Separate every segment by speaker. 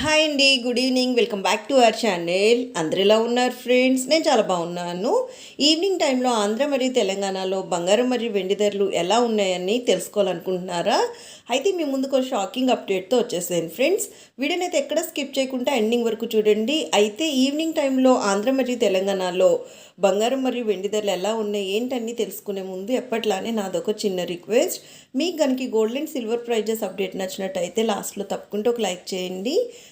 Speaker 1: Hi అండి good evening. Welcome back to our channel. అందరు ఎలా ఉన్నారు ఫ్రెండ్స్? నేను చాలా బాగున్నాను. ఈవినింగ్ టైంలో ఆంధ్ర మరియు తెలంగాణలో బంగారం మరియు వెండి ధరలు ఎలా ఉన్నాయని తెలుసుకోవాలనుకుంటున్నారా? అయితే మీ ముందుకు ఒక షాకింగ్ అప్డేట్తో వచ్చేసాను ఫ్రెండ్స్. వీడియోని అయితే ఎక్కడ స్కిప్ చేయకుండా ఎండింగ్ వరకు చూడండి. అయితే ఈవినింగ్ టైంలో ఆంధ్ర మరియు తెలంగాణలో బంగారం మరియు వెండి ధరలు ఎలా ఉన్నాయి ఏంటన్నీ తెలుసుకునే ముందు ఎప్పట్లానే నాదొక చిన్న రిక్వెస్ట్. మీకు కనుక gold and silver prizes update నచ్చినట్టయితే లాస్ట్లో తప్పకుండా ఒక లైక్ చేయండి.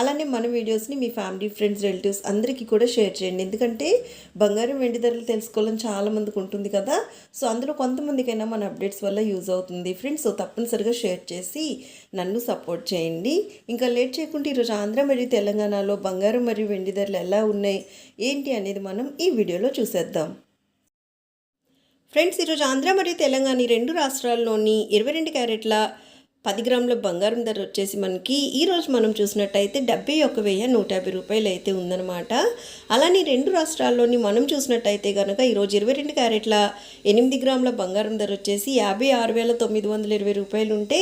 Speaker 1: అలానే మన వీడియోస్ని మీ ఫ్యామిలీ ఫ్రెండ్స్ రిలేటివ్స్ అందరికీ కూడా షేర్ చేయండి. ఎందుకంటే బంగారం వెండి ధరలు తెలుసుకోవాలని చాలా మందికి ఉంటుంది కదా. సో అందులో కొంతమందికైనా మన అప్డేట్స్ వల్ల యూజ్ అవుతుంది. ఫ్రెండ్స్ సో తప్పనిసరిగా షేర్ చేసి నన్ను సపోర్ట్ చేయండి. ఇంకా లేట్ చేయకుండా ఈరోజు ఆంధ్ర మరియు తెలంగాణలో బంగారం మరియు వెండి ధరలు ఎలా ఉన్నాయి ఏంటి అనేది మనం ఈ వీడియోలో చూసేద్దాం. ఫ్రెండ్స్ ఈరోజు ఆంధ్ర మరియు తెలంగాణ రెండు రాష్ట్రాల్లోని ఇరవై రెండు క్యారెట్ల పది గ్రాముల బంగారం ధర వచ్చేసి మనకి ఈరోజు మనం చూసినట్టయితే డెబ్బై ఒక వెయ్యి నూట యాభై రూపాయలు అయితే ఉందన్నమాట. అలానే రెండు రాష్ట్రాల్లోని మనం చూసినట్టయితే కనుక ఈరోజు ఇరవై రెండు క్యారెట్ల ఎనిమిది గ్రాముల బంగారం ధర వచ్చేసి యాభై ఆరు వేల తొమ్మిది వందల ఇరవై రూపాయలు ఉంటే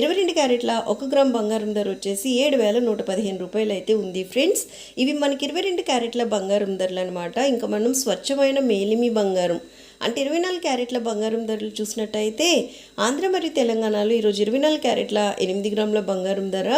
Speaker 1: ఇరవై రెండు క్యారెట్ల ఒక గ్రామ్ బంగారం ధర వచ్చేసి ఏడు వేల నూట పదిహేను రూపాయలు అయితే ఉంది ఫ్రెండ్స్. ఇవి మనకి ఇరవై రెండు క్యారెట్ల బంగారం ధరలు అనమాట ఇంకా మనం స్వచ్ఛమైన మేలిమి బంగారం అంటే ఇరవై నాలుగు క్యారెట్ల బంగారం ధరలు చూసినట్టయితే ఆంధ్ర మరియు తెలంగాణలో ఈరోజు ఇరవై నాలుగు క్యారెట్ల ఎనిమిది గ్రాముల బంగారం ధర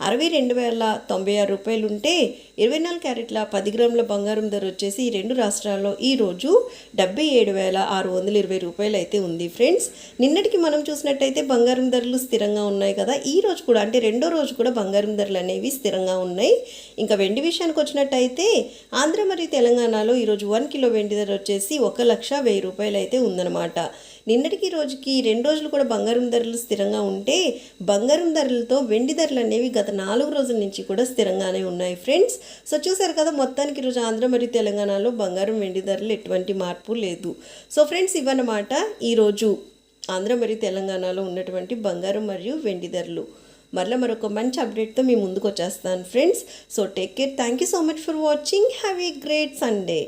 Speaker 1: అరవై రెండు వేల తొంభై ఆరు రూపాయలు ఉంటే ఇరవై నాలుగు క్యారెట్ల పది గ్రాముల బంగారం ధర వచ్చేసి ఈ రెండు రాష్ట్రాల్లో ఈరోజు డెబ్బై ఏడు వేల ఆరు వందల ఇరవై రూపాయలు అయితే ఉంది ఫ్రెండ్స్. నిన్నటికి మనం చూసినట్టయితే బంగారం ధరలు స్థిరంగా ఉన్నాయి కదా ఈ రోజు కూడా అంటే రెండో రోజు కూడా బంగారం ధరలు అనేవి స్థిరంగా ఉన్నాయి. ఇంకా వెండి విషయానికి వచ్చినట్టయితే ఆంధ్ర మరియు తెలంగాణలో ఈరోజు వన్ కిలో వెండి ధర వచ్చేసి ఒక లక్ష వెయ్యి రూపాయలు అయితే ఉందన్నమాట. నిన్నటికి రోజుకి రెండు రోజులు కూడా బంగారం ధరలు స్థిరంగా ఉంటే బంగారం ధరలతో వెండి ధరలు అనేవి గత నాలుగు రోజుల నుంచి కూడా స్థిరంగానే ఉన్నాయి ఫ్రెండ్స్. సో చూసారు కదా మొత్తానికి ఈరోజు ఆంధ్ర మరియు తెలంగాణలో బంగారం వెండి ధరలు ఎటువంటి మార్పు లేదు. సో ఫ్రెండ్స్ ఇవన్నమాట ఈరోజు ఆంధ్ర మరియు తెలంగాణలో ఉన్నటువంటి బంగారం మరియు వెండి ధరలు. మరలా మరొక మంచి అప్డేట్తో మీ ముందుకు వచ్చేస్తాను friends. So take care. Thank you so much for watching. Have a great Sunday.